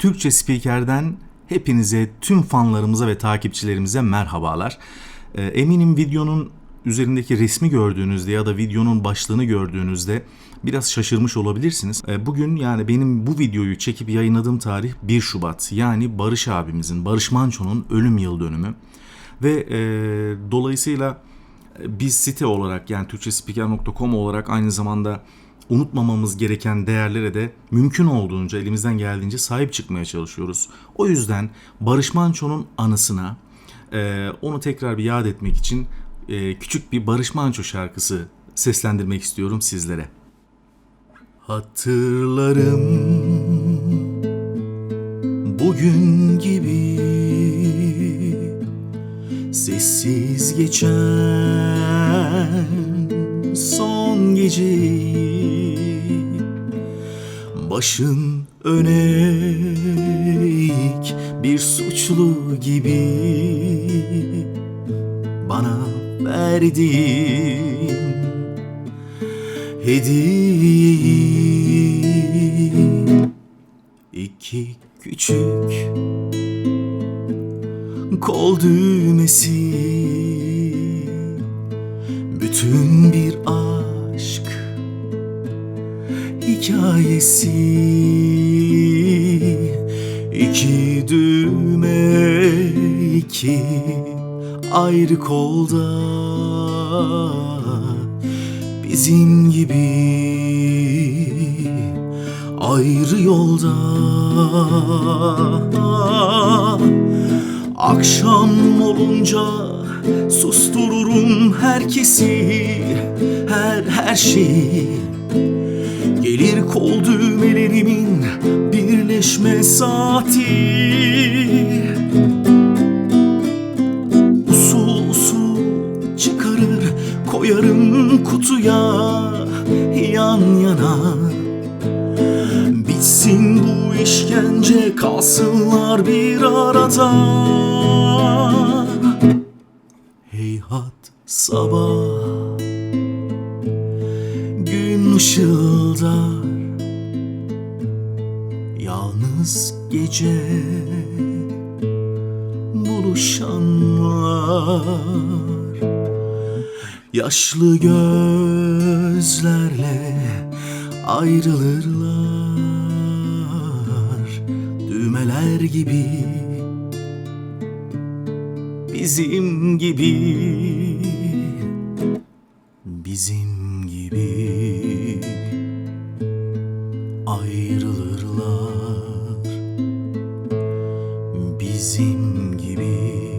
Türkçe Spiker'den hepinize, tüm fanlarımıza ve takipçilerimize merhabalar. Ee, Eminim videonun üzerindeki resmi gördüğünüzde ya da videonun başlığını gördüğünüzde biraz şaşırmış olabilirsiniz. Ee, Bugün yani benim bu videoyu çekip yayınladığım tarih 1 Şubat. Yani Barış abimizin, Barış Manço'nun ölüm yıl dönümü. Ve e, dolayısıyla biz site olarak yani türkçespiker.com olarak aynı zamanda unutmamamız gereken değerlere de mümkün olduğunca elimizden geldiğince sahip çıkmaya çalışıyoruz. O yüzden Barış Manço'nun anısına e, onu tekrar bir yad etmek için e, küçük bir Barış Manço şarkısı seslendirmek istiyorum sizlere. Hatırlarım bugün gibi Sessiz geçen son geceyi Başın öne eğik bir suçlu gibi Bana verdiğin hediyeyi. İki küçük kol düğmesi bütün bir aşk hikayesi. İki düğme iki ayrı kolda. Bizim gibi ayrı yolda. Akşam olunca sustururum herkesi Her her şeyi kol düğmelerimin birleşme saati. Usul usul çıkarır koyarım kutuya yan yana. Bitsin bu işkence kalsınlar bir arada. Heyhat sabah Gün ışıldar Yalnız gece Buluşanlar Yaşlı gözlerle ayrılırlar. Düğmeler gibi Bizim gibi Bizim bizim gibi.